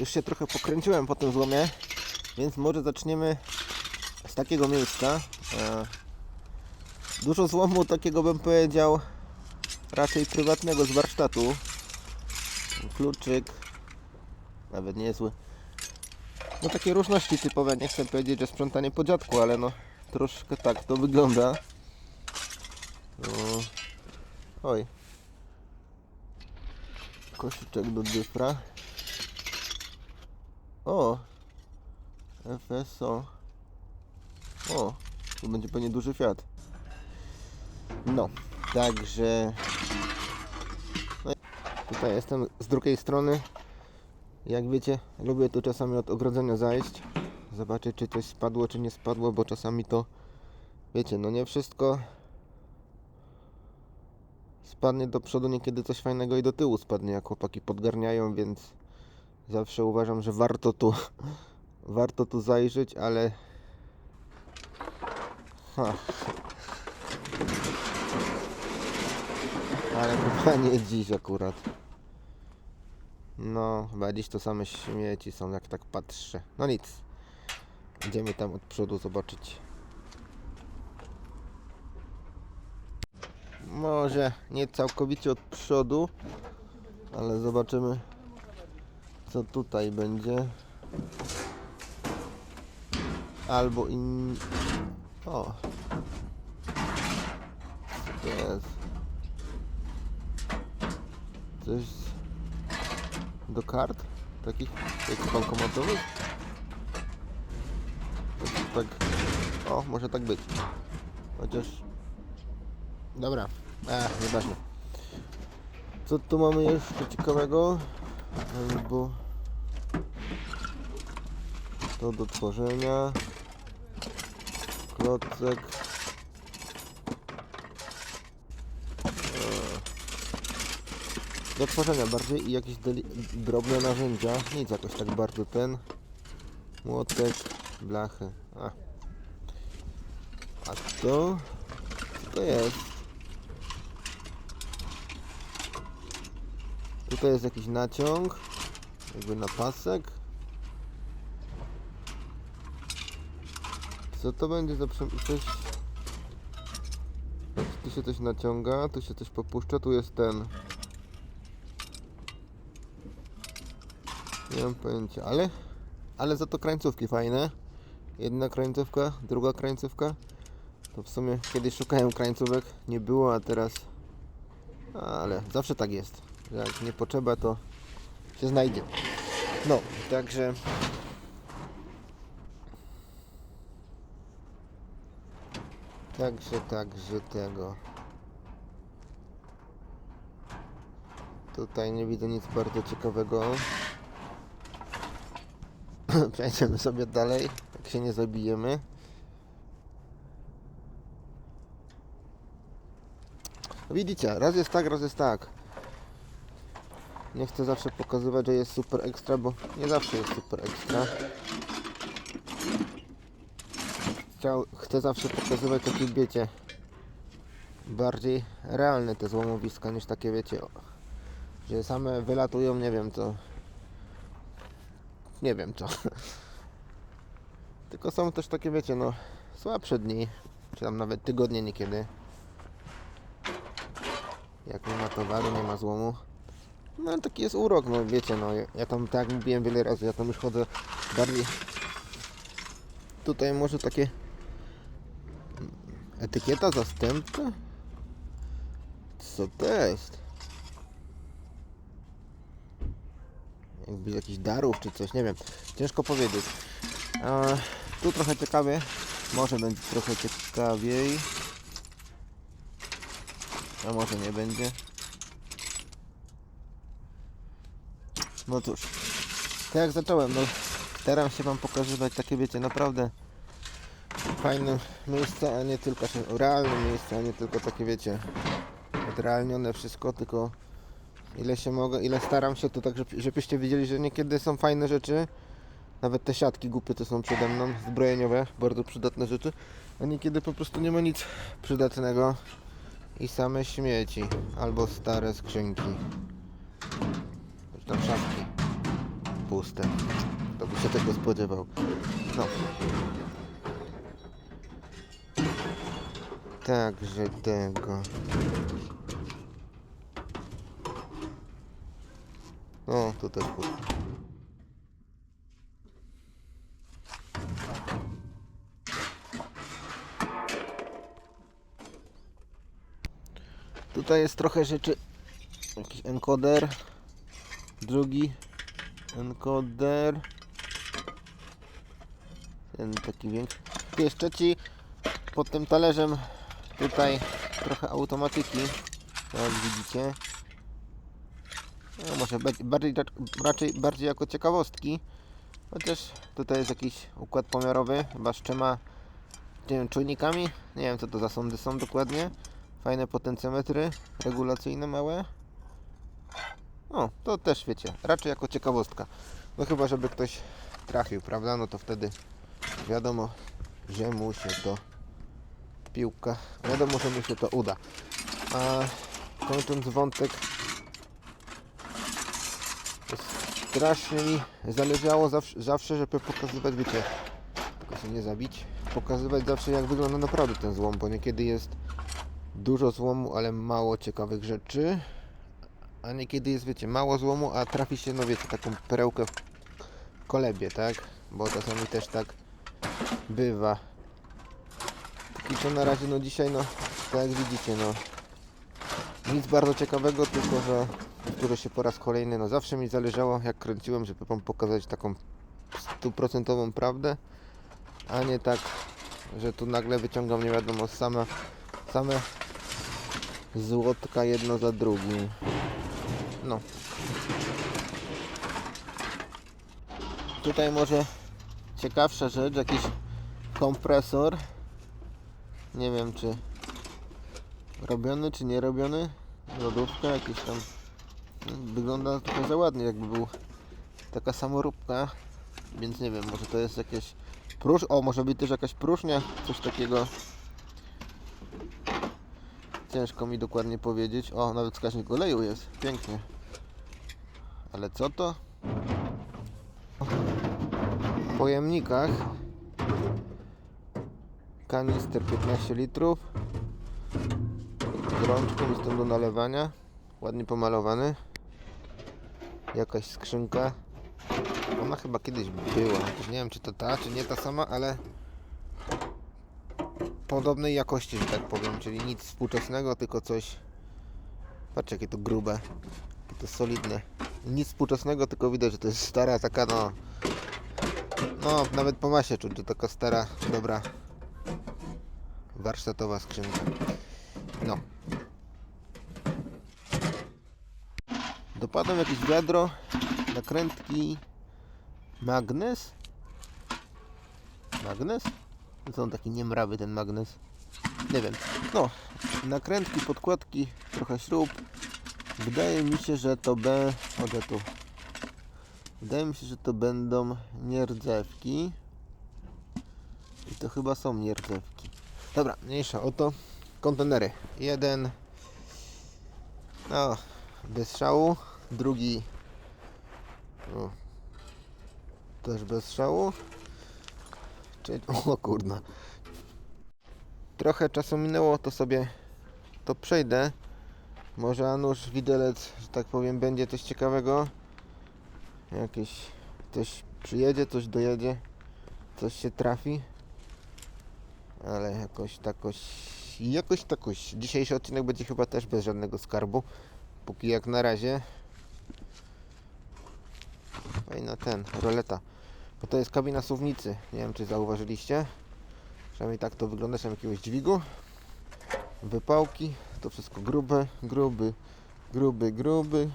Już się trochę pokręciłem po tym złomie, więc może zaczniemy z takiego miejsca. E, Dużo złomu takiego bym powiedział raczej prywatnego z warsztatu. Kluczyk, nawet niezły. No takie różności typowe, nie chcę powiedzieć, że sprzątanie po dziadku, ale no troszkę tak to wygląda. No. Oj. Koszyczek do dyfra. O! FSO. O! Tu będzie pewnie duży Fiat. No, także... No, tutaj jestem z drugiej strony. Jak wiecie, lubię tu czasami od ogrodzenia zajść. Zobaczyć, czy coś spadło, czy nie spadło, bo czasami to... Wiecie, no nie wszystko spadnie do przodu, niekiedy coś fajnego i do tyłu spadnie, jak chłopaki podgarniają, więc zawsze uważam, że warto tu warto tu zajrzeć, ale ha. ale chyba nie dziś akurat. No, chyba dziś to same śmieci są, jak tak patrzę. No nic. Idziemy tam od przodu zobaczyć. Może nie całkowicie od przodu, ale zobaczymy co tutaj będzie. Albo in... O! To jest? Coś do kart? Takich jak bankomatowych? To tak... O, może tak być. Chociaż... Dobra, a, nieważne. Co tu mamy jeszcze ciekawego? Albo... To do tworzenia. Klocek. Eee. Do tworzenia bardziej i jakieś drobne narzędzia. Nic jakoś tak bardzo ten. Młotek, blachy. A, A to... Co to jest? Tutaj jest jakiś naciąg. Jakby na pasek. Co to będzie za coś... Tu się coś naciąga, tu się coś popuszcza, tu jest ten... Nie mam pojęcia, ale... Ale za to krańcówki fajne. Jedna krańcówka, druga krańcówka. To w sumie kiedyś szukałem krańcówek, nie było, a teraz... Ale zawsze tak jest. Jak nie potrzeba, to się znajdzie. No, także... Także, także tego. Tutaj nie widzę nic bardzo ciekawego. Przejdziemy sobie dalej, jak się nie zabijemy. Widzicie, raz jest tak, raz jest tak. Nie chcę zawsze pokazywać, że jest super ekstra, bo nie zawsze jest super ekstra. Chciał, chcę zawsze pokazywać takie, wiecie, bardziej realne te złomowiska niż takie, wiecie, że same wylatują, nie wiem co. Nie wiem co. Tylko są też takie, wiecie, no, słabsze dni, czy tam nawet tygodnie niekiedy. Jak nie ma towaru, nie ma złomu. No taki jest urok, no wiecie, no ja, tam, tak mówiłem wiele razy, ja tam już chodzę bardziej... Tutaj może takie... Etykieta zastępcza? Co to jest? Jakby jakiś darów czy coś, nie wiem. Ciężko powiedzieć. Tu trochę ciekawie. Może będzie trochę ciekawiej. A może nie będzie. No cóż. Tak jak zacząłem, no staram się wam pokazywać takie wiecie, naprawdę fajne miejsca, a nie tylko realne miejsca, a nie tylko takie wiecie odrealnione wszystko, tylko ile się mogę, ile staram się to tak, żeby- żebyście widzieli, że niekiedy są fajne rzeczy, nawet te siatki głupie to są przede mną, zbrojeniowe, bardzo przydatne rzeczy, a niekiedy po prostu nie ma nic przydatnego i same śmieci, albo stare skrzynki, czy tam szafki. Puste. Kto by się tego spodziewał? No. Także tego. O, tu też puste. Tutaj jest trochę rzeczy. Jakiś encoder. Drugi encoder. Ten taki większy. Tu jest trzeci. Pod tym talerzem tutaj trochę automatyki. Jak widzicie. No, może ba- bardziej, raczej bardziej jako ciekawostki. Chociaż tutaj jest jakiś układ pomiarowy, chyba z trzema nie wiem, czujnikami. Nie wiem co to za sądy są dokładnie. Fajne potencjometry regulacyjne małe. O, to też wiecie, raczej jako ciekawostka. No chyba, żeby ktoś trafił, prawda? No to wtedy wiadomo, że mu się to piłka, wiadomo, że mu się to uda. A kończąc wątek, strasznie mi zależało zawsze, zawsze, żeby pokazywać, wiecie, tylko się nie zabić, pokazywać zawsze jak wygląda naprawdę ten złom, bo niekiedy jest dużo złomu, ale mało ciekawych rzeczy. A niekiedy jest, wiecie, mało złomu, a trafi się, no wiecie, taką perełkę w kolebie, tak? Bo czasami też tak bywa. Póki co na razie, no dzisiaj, no, tak jak widzicie, no, nic bardzo ciekawego, tylko że powtórzę się po raz kolejny, no zawsze mi zależało, jak kręciłem, żeby wam pokazać taką stuprocentową prawdę, a nie tak, że tu nagle wyciągam nie wiadomo same, same złotka jedno za drugim. No. Tutaj może ciekawsza rzecz, jakiś kompresor. Nie wiem czy robiony czy nie robiony. Lodówka jakiś tam wygląda trochę za ładnie jakby był taka samoróbka. Więc nie wiem, może to jest jakieś próż... O, może być też jakaś próżnia, coś takiego. Ciężko mi dokładnie powiedzieć. O, nawet wskaźnik oleju jest. Pięknie. Ale co to? W pojemnikach kanister 15 litrów z rączką jest to do nalewania ładnie pomalowany jakaś skrzynka ona chyba kiedyś była nie wiem czy to ta czy nie ta sama ale podobnej jakości, że tak powiem, czyli nic współczesnego, tylko coś. Patrzcie, jakie to grube, jakie to solidne. Nic współczesnego, tylko widać, że to jest stara, taka no. No, nawet po masie czuć, że taka stara, dobra warsztatowa skrzynka. No. Dopadłem jakieś wiadro, nakrętki, magnes. Magnes? On taki niemrawy ten magnes? Nie wiem. No, nakrętki, podkładki, trochę śrub. Wydaje mi się, że to be... Chodzę tu. Wydaje mi się, że to będą nierdzewki. I to chyba są nierdzewki. Dobra, mniejsza o to. Kontenery. Jeden. No, bez szału. Drugi. O, też bez szału. Czyli, o kurna. Trochę czasu minęło, to sobie to przejdę. Może Anusz widelec, że tak powiem, będzie coś ciekawego. Jakieś coś przyjedzie, coś dojedzie, coś się trafi. Ale jakoś takoś, jakoś takoś. Dzisiejszy odcinek będzie chyba też bez żadnego skarbu. Póki jak na razie. Fajna ten, roleta. Bo to jest kabina suwnicy. Nie wiem czy zauważyliście. Przynajmniej tak to wygląda, są jakiegoś dźwigu. Wypałki. To wszystko grube, gruby, gruby, gruby.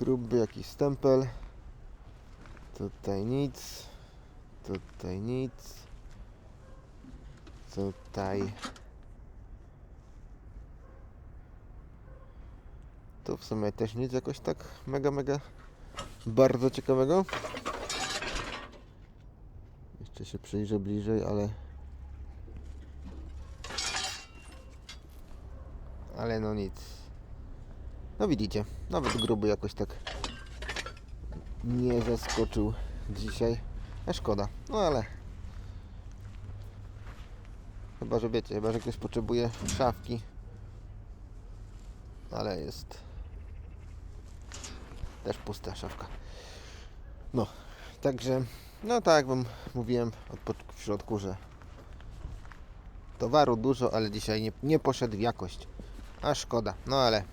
Gruby jakiś stempel. Tutaj nic. Tutaj nic. Tutaj. Tu w sumie też nic jakoś tak mega, mega bardzo ciekawego. Jeszcze się przyjrzę bliżej, ale... Ale no nic. No widzicie, nawet gruby jakoś tak nie zaskoczył dzisiaj. A szkoda, no ale chyba, że wiecie, chyba, że ktoś potrzebuje szafki, ale jest też pusta szafka. No, także, no tak wam mówiłem od w środku, że towaru dużo, ale dzisiaj nie, nie poszedł w jakość. A szkoda, no ale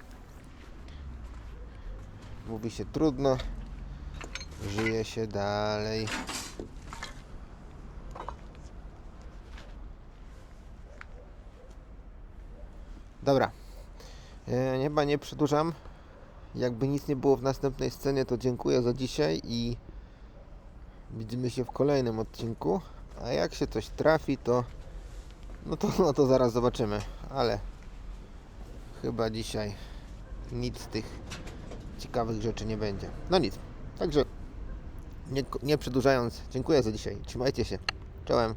mówi się trudno, żyje się dalej. Dobra, e, chyba nie przedłużam. Jakby nic nie było w następnej scenie, to dziękuję za dzisiaj i widzimy się w kolejnym odcinku. A jak się coś trafi, to no to, no to zaraz zobaczymy, ale chyba dzisiaj nic z tych ciekawych rzeczy nie będzie. No nic, także nie, nie przedłużając, dziękuję za dzisiaj. Trzymajcie się. Czołem.